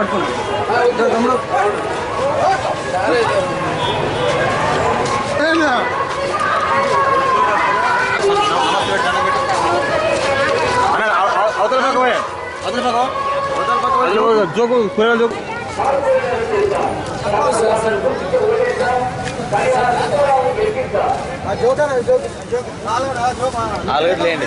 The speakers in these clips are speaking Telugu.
ఒక- ఒక నిమిషం పట్టుకున్నా తమ్ముడు అవతల పక్క పోయే అవతల పక్క అవతల పక్క జోకు కూరగాయలు జోకు నాలుగు లేండి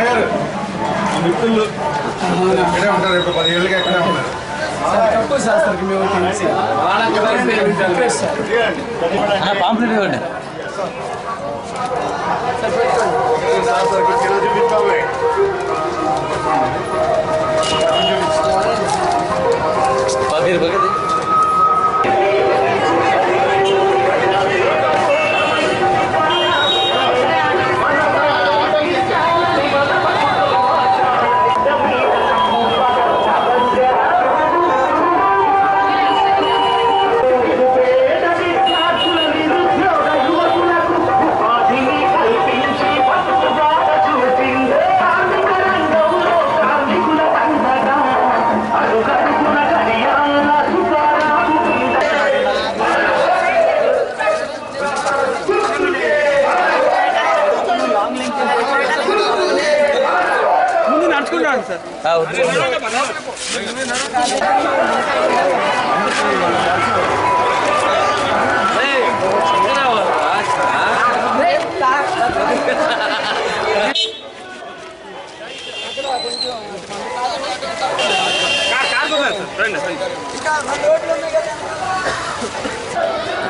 అన్నగారు మిత్రులు ఇక్కడే ఉంటారు ఇప్పుడు పది ఏళ్ళుగా ఇక్కడే శాస్త్రకి మేము తెలిసి. పాంప్లెట్ ఇవ్వండి.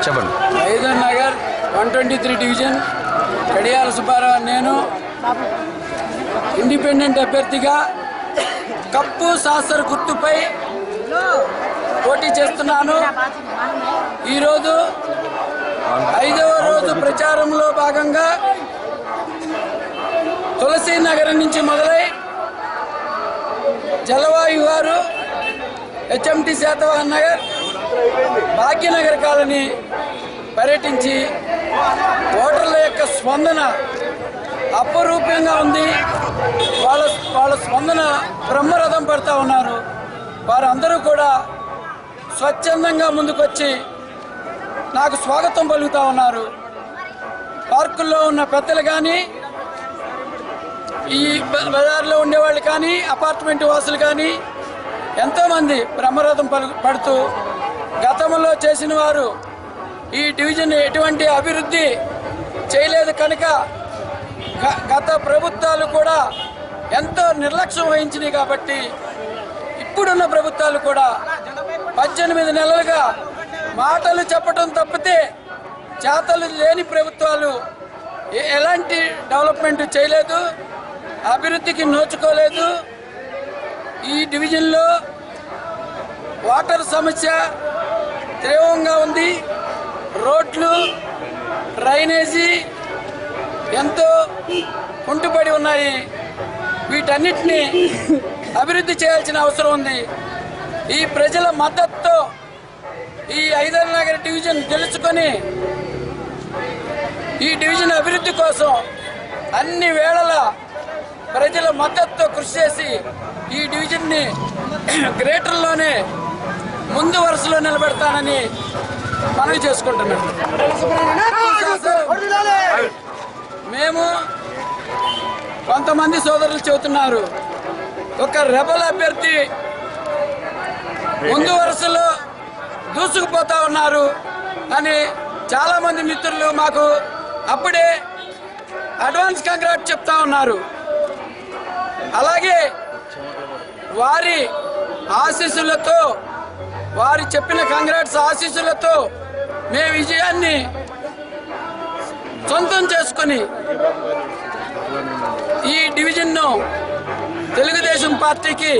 చెప్పండి. Maidar Nagar one twenty three division Kadiyala Subbarao నేను. ఇండిపెండెంట్ అభ్యర్థిగా కప్పు శాస్త్ర గుర్తుపై పోటీ చేస్తున్నాను. ఈరోజు ఐదవ రోజు ప్రచారంలో భాగంగా తులసి నగరం నుంచి మొదలై జలవాయు గారు హెచ్ఎంటి శాతవాహన్ నగర్ భాగ్యనగర్ కాలనీ పర్యటించి ఓటర్ల యొక్క స్పందన అపరూపంగా ఉంది. వాళ్ళ వాళ్ళ స్పందన బ్రహ్మరథం పడుతూ ఉన్నారు. వారందరూ కూడా స్వచ్ఛందంగా ముందుకొచ్చి నాకు స్వాగతం పలుకుతూ ఉన్నారు. పార్కుల్లో ఉన్న పెద్దలు కానీ ఈ బజార్లో ఉండేవాళ్ళు కానీ అపార్ట్మెంట్ వాసులు కానీ ఎంతోమంది బ్రహ్మరథం పలు- పడుతూ గతంలో చేసిన వారు ఈ డివిజన్ ఎటువంటి అభివృద్ధి చేయలేదు కనుక గత ప్రభుత్వాలు కూడా ఎంతో నిర్లక్ష్యం వహించినాయి కాబట్టి ఇప్పుడున్న ప్రభుత్వాలు కూడా పద్దెనిమిది నెలలుగా మాటలు చెప్పటం తప్పితే చేతలు లేని ప్రభుత్వాలు ఎలాంటి డెవలప్మెంట్ చేయలేదు అభివృద్ధికి నోచుకోలేదు. ఈ డివిజన్లో వాటర్ సమస్య తీవ్రంగా ఉంది. రోడ్లు డ్రైనేజీ ఎంతో కుంటుపడి ఉన్నాయి. వీటన్నిటినీ అభివృద్ధి చేయాల్సిన అవసరం ఉంది. ఈ ప్రజల మద్దతుతో ఈ ఐదర్ నగర్ డివిజన్ గెలుచుకొని ఈ డివిజన్ అభివృద్ధి కోసం అన్ని వేళల ప్రజల మద్దతుతో కృషి చేసి ఈ డివిజన్ని గ్రేటర్లోనే ముందు వరుసలో నిలబెడతానని మనవి చేసుకుంటున్నాను. కొంతమంది సోదరులు చెబుతున్నారు. ఒక రెబల్ అభ్యర్థి ముందు వరుసలో దూసుకుపోతా ఉన్నారు. అని చాలా మంది మిత్రులు మాకు అప్పుడే అడ్వాన్స్ కంగ్రాట్ చెప్తా ఉన్నారు. అలాగే వారి ఆశీస్సులతో వారు చెప్పిన కంగ్రాట్స్ ఆశీస్సులతో మేము విజయాన్ని సొంతం చేసుకొని ఈ డివిజన్ను తెలుగుదేశం పార్టీకి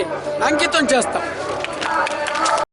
అంకితం చేస్తాం.